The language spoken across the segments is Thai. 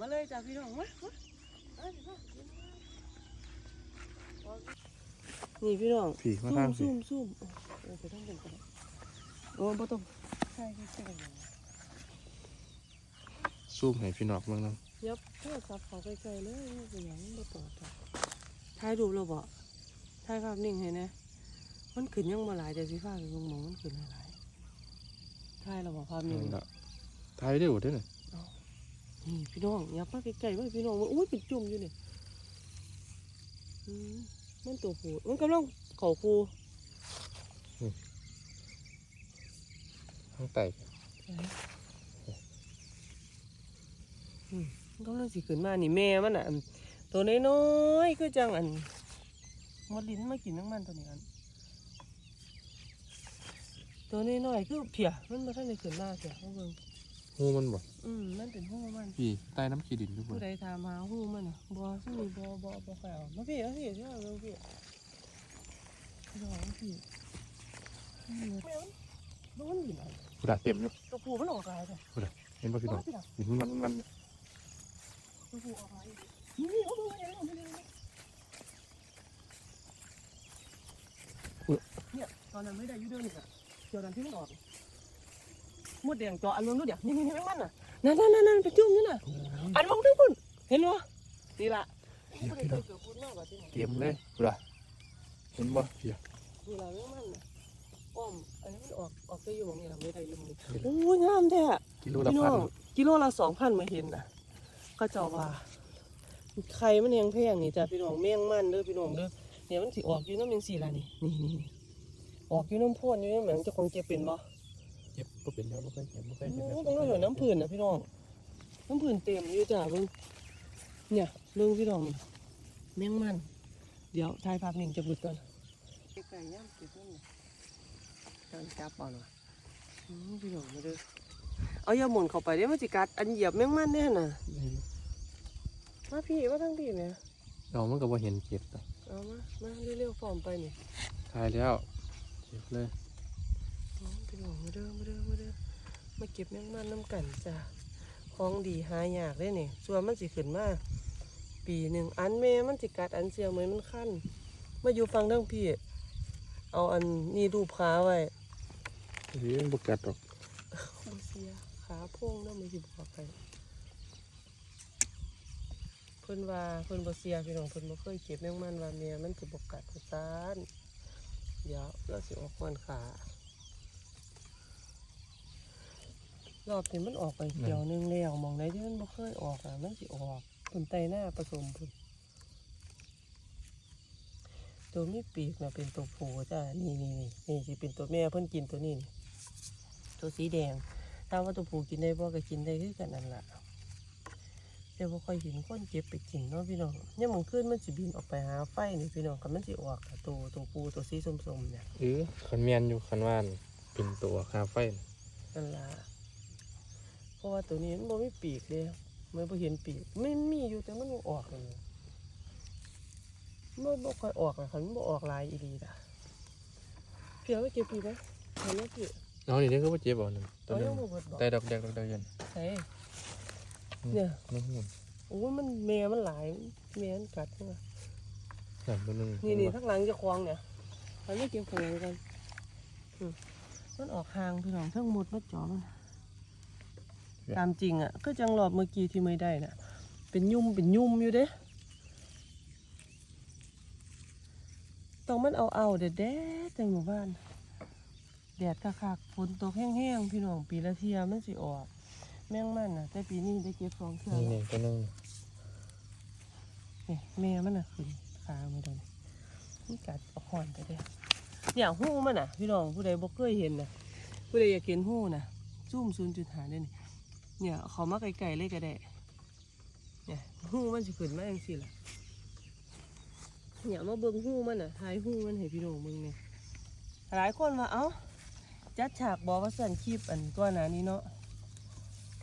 มาเลยจ้ะพี่น้องมามานี่พี่น้องพี่มาซุ่ทางมสิซุ่มซุ่มโอ้ไปทางบนกันโอ้บ่ต้องใช่ใช่ใช่ซูมให้พี่น้องเบิ่งนำยับโทรศัพท์เขาไปไกลๆเลยมันเป็นหยังบ่ตอบอะถ่ายรูปเราบ่ถ่ายภาพนิ่งให้นะมันขึ้นยังบ่หลายแต่สิฟ้าเป็นมองมันขึ้นหลายๆถ่ายเราบ่ภาพนิ่งนั่นล่ะถ่ายได้บ่เด้อนี่ นี่พี่น้องอย่ามาไกลๆว่าพี่น้องมันอุ้ยเป็นจุ่มอยู่นี่อืมมันตัวผู้มันกำลังเข่าคูทางใต้อืมมันกำลังสิขึ้นมานี่แม่มันอะอันตัวน้อยๆก็จังอันมดลิ้นมากินน้ำมันตัวนี้อันตัวน้อยๆคือเพียมันมาท่านได้ขึ้นมาเสียเขาเบิ่งหูมันบ่ อืมมันเป็นหูมันพี่ใต้น้ำขี้ดินอยู่บ่ผู้ใดถามหาหูมันอะบัวซึ่งมีบัวบัวบัวไข่ออกมาพี่เอาพี่เชื่อเราพี่พี่น้องพี่นี่แม่มันโดนดินอะไรผู้ใดเต็มอยู่ตัวผู้มันออกอะไรเลยเห็นบ่พี่น้องพี่น้องเห็นมันมันตัวผู้ออกอะไรนี่นี่เอาดูเองเอาดูเองเนี่ยตอนนั้นไม่ได้อยูเดินนี่ค่ะเจอตอนที่มันออกมดแดงเจาะอันนู้นนู้นเดี๋ยวนี่นี่นี่แม่งมันน่ะ นั่นนั่นนั่นนั่นไปจุ่มอยู่น่ะอันมองทั้งคนเห็นบ่นี่ล่ะพี่ผู้ใดพี่เคน้อยงเกิดพูดมากกว่าที่ไหนเต็มเลยผู้ใดเห็นบ่พี่นี่ล่ะแม่งมันน่ะอ้อมอันนี้มันออกออกไปอยู่ตรงนี้ล่ะไม่ได้ลืมเลยโอ้ยงามแท้กิโลละพี่น้พัอนงกิโลละสองพันมาเห็นน่ะก็เจ้าว่าไข่มันแหงแพงนี่จ้ะพี่น้องเมี่ยงมันเด้อพี่น้องเด้อเนี่ยมันสิออกอยู่น้ำยังสี่ละนี่นี่นี่นี่ออกอยู่น้ำพ่นอยู่น้ำเหมือนเจะคงเจ็บเป็นบ่ เจ็บบ่เป็นแล้วบ่เคยเห็นบ่เคยโอ้เห็นตรงนั้นเหลือน้ำผื่นนะพี่น้องน้ำผื่นเต็มอยู่จ้ะเบิ่งเนี่ยเบิ่งพี่น้องนี่เมี่ยงมัน เดี๋ยวถ่ายภาพนิ่งจะบุดก่อนไก่ย่างเก็บนั่นน่ะการจับเอาหน่อยอืมพี่น้องมาเด้อเอาอย่าหมุนเข้าไปเดี๋ยวมันสิกัดอันเหยียบแมงมันแน่น่ะมาพี่ว่าทั้งพี่เนี่ยเอามันก็บ่เห็นเจ็บดอกเอามามาเร็วๆฟอร์มไปนี่ถ่ายแล้วเจ็บเลยอ๋อพี่น้องมาเด้อมาเด้อมา เด้อมาเก็บแมงมันน้ำกันจ้ะของดีหายากเลยนี่ส่วนมันสิขึ้นมาปีหนึ่งอันแม่มันสิกัดอันเสียเหมือนมันคันมาอยู่ฟังทั้งพี่ เอาอันนี้รูปขาไว้เฮ้ยบ่กัดดอกบ่เสียขาโพงแล้วมันสิบอกไปเพิ่นว่าเพิ่นบ่เสียพี่น้องเพิ่นบ่เคยเก็บแมงมันว่าแม่มันสิบ่กัดว่าซานเดี๋ยวเราสิออกก่อนขา รอบนี้มันออกไปเกี่ยวหนึงแล้วหมองไหนที่มันบ่เคยออกอะมันสิออกเพิ่นไตหน้าผสมพุ่นตัวมีปีกน่ะเป็นตัวผู้จ้านี่นี่นี่นี่สิเป็นตัวแม่เพิ่นกินตัวนี้นี่ตัวสีแดงถามว่าตัวผู้กินได้บ่ก็กินได้คือกันนั่นล่ะแต่บ่ค่อยเห็นคนเก็บไปกินเนาะพี่น้องเนี่ยามมันขึ้นมันสิบินออกไปหาไฟนี่พี่น้องก็มันสิออกอะตัวตัวผู้ตัวสีส้มๆเนี่ยเออคันแม่นอยู่คันว่าน่ะเป็นตัวคาไฟน่ะนั่นล่ะเพ ราะว่าตัวนี้มันบ่มีปีกเลยมันบ่เห็นปีกไม่มีอยู่แต่มันบ่ออกเลยมันบ่ค่อยออกอะคันมันบ่ออกหลายอีหลีล่ะเพียงไม่เก็บปีกไหมเห็นไหมพี่เอานี่นี่ก็บ่เจ็บเอานั่นตัวเอานึยังงบ่เบิดบอกแต่ดอกแดงดอกแดงยันใช่เนี่ยน้ำหูโอ้ยมันแม่มันหลายแม่มันกัดมานั่นตัวนึงนี่นี่ข้างหลังจะควงเนี่ยมันไม่เก็บของหลังกันอืมมันออกห่างพี่น้องทั้งหมดมัดจ่อมัน ตามจริงอะก็จังหลอบเมื่อกี้ที่ไม่ได้น่ะเป็นยุ่มเป็นยุ่มอยู่เด้ต้องมันเอาเอาๆแดดแดดในหมู่บ้านแดดคักๆฝนตกแห้งๆพี่น้องปีละเทียมันสิออก แม่งมันน่ะ แต่ปีนี้ได้เก็บสองเทื่อนี่แล้วนี่ตัวนึงนี่แม่มันน่ะขึ้นขาไม่ได้มันกัดเอาหอนไปเด้อเนี่ยหูมันน่ะ พี่น้องผู้ใดบ่เคยเห็นน่ะผู้ใดอยากเห็นหูน่ะ ซูมศูนย์จุดหาได้นี่ เนี่ยเอาเขามาไกลๆเลยก็ได้เนี่ยหูมันสิขึ้นมาจังซี่ล่ะเนี่ยมาเบิ่งหูมันน่ะทายหูมันให้พี่น้องเบิ่งเนี่ยหลายคนว่าเอ้าจัดฉากบอกว่าสั่นคลิปอันก่อนหนานี้เนาะ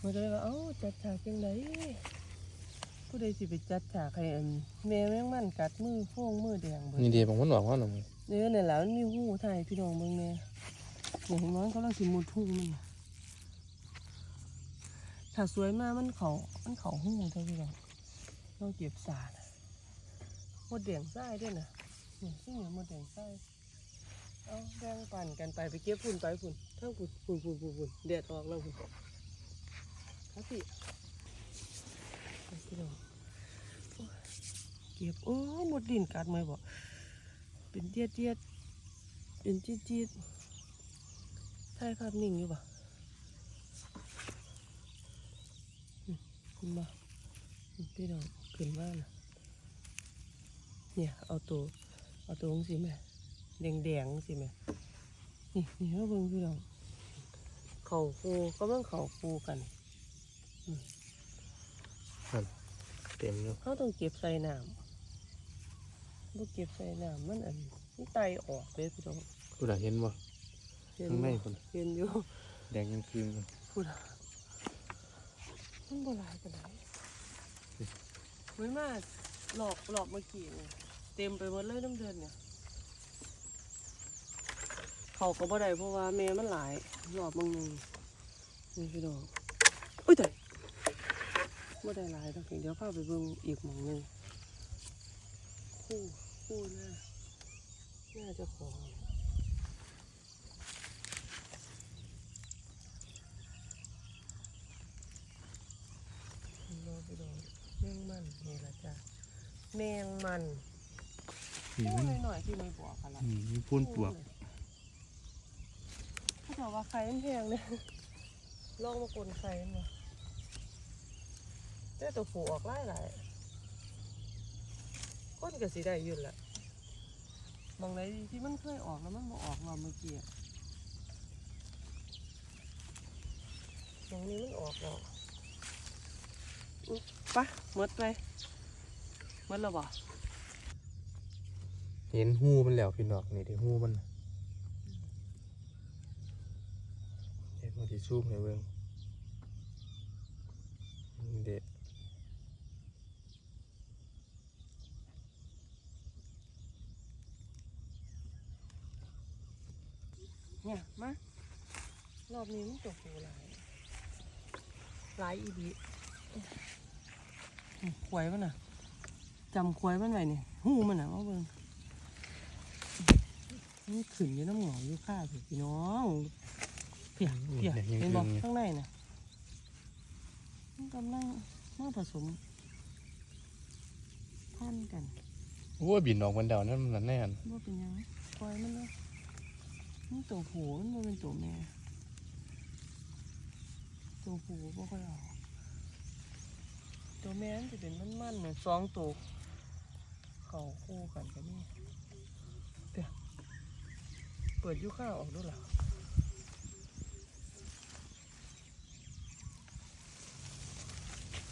มันก็เลยว่าเอ้าจัดฉากจังไดผู้ใดสิไปจัดฉากให้อันแม่แม่งมันกัดมือโฟ้งมือแดงเบิดนี่เดียวผมมันออกว่าหน่อยเนี่ยเนี่ยและมันมีหูไทยพี่น้องเบิ่งแน่เนี่ยเห็นมั้ยเขาลังสิมุดหูมันน่ะ ถ้าสวยมากมันเขามันเขาหูเท่าพี่น้องต้องเก็บสานะหมดแดงไส้ด้วยนะนี่ซึ่งหมดแดงไส้เอาแบ่งปั่นกันไปไปเก็บฝุ่นไปฝุ่นเท่าฝุ่นฝุ่นฝุ่นฝุ่นฝุ่นแดดออกแล้วฝุ่นครับพี่ไปพี่น้องโอ้ยเก็บโอ้หมดดินกัดมือบ่เป็นเจียดเจียดเป็นจีดจีดถ่ายภาพนิ่งอยู่บ่ มาพี่น้องขึ้นมานะเนี่ย เอาตัว เอาตัวของสิแม่แดงแดงๆสิแม่นี่นี่มาเบิ่งพี่น้องเข่าฟูก็เบิ่งเข่าฟูกันเต็มอยู่เขาต้องเก็บใส่น้ำบ่เก็บใส่น้ำมันอันนี่ไตออกเลยพี่น้องกูได้เห็นบ่เห็นข้างในอยู่พุ่นเห็นอยู่ แดงยังคืนอยู่พูดอะ มันบ่หลายกันไหนเหมือนมาหลอกหลอกเมื่อกี้เนี่ยเต็มไปหมดเลยน้ำเดือนเนี่ย เขาก็บ่ได้เพราะว่าแม่มันหลายหลอบบางหนึงนี่พี่น้องอุ้ยแต่บ่ได้หลายดอกเดี๋ยวพาไปเบิ่งอีกหมองหนึงคู่คู่หน้าหน้าจะของ รอไปดูแมงมันนี่ละจ้ะแมงมันนี่พูมัดนหน่อยๆที่ไม่บอกกันละอืมมีปูนปลวกเขาบอกว่าไข่มันแพงเลยลองมากลนไข่มันมาแต่ตัวผูออกไล่หลายก้นก็สีได้อยุ่นนแหละมองไหนที่มันเคยออกแล้วมันบ่ออกมาเมื่อกี้อะมองนี้มันออกแล้วอุ๊ยไปะหมดไปหมดแล้วบ่เห็นหูมันแล้วพี่น้องนี่ที่หูมันน่ะเห็นมาที่ซูมให้เบิ่งนี่เด็ดเนี่ยมารอบนี้มันตัวผูหลายหลายอีดี ขวยมันน่ะจำขวยมันไว้เนี่ยหูมันน่ะมาเบิ่งมันขึ้นอยู่น้ำหงออยู่ข้าพี่พี่น้องเพียเพียเห็นบอกข้างในน่ะมันกำลังมาผสมพันธุ์กันโอ้ยบินออกมันเดานั่นมันแน่นว่าเป็นหยังปล่อยมันเลยมันตัวผูมันบ่เป็นตัวแม่ตัวผูบ่ค่อยออก ตัวแม่มันจะเป็นมันๆเหมือนสองตัวเขาคู่กันกันนี่เดี๋ยวเปิดยุค่าออกด้วยเหรอ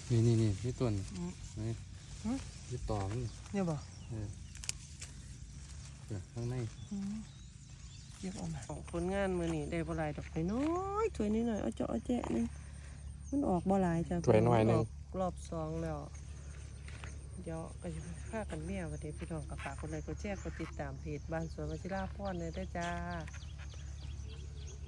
นี่นี่นี่นี่ต้นอืมนี่ฮะนี่ต่อมันเนี่ยบ่เออเออข้างในอืมเก็บเออกมาผลงานมือนี่ได้บ่หลายดอกน้อยๆถ้วยนิดหน่อยเอาเจาะเอาแจ๊ะนึงมันออกบ่หลายจ้ะถ้วยน้อยหนึงออก รอบสองแล้ว เดี๋ยวก็จะฆ่ากันเมียวันนี้พี่น้องกับฝากคนไหนก็แจ้งก็ติดตามเพจบ้านสวนวชิราพรเลยได้จ้า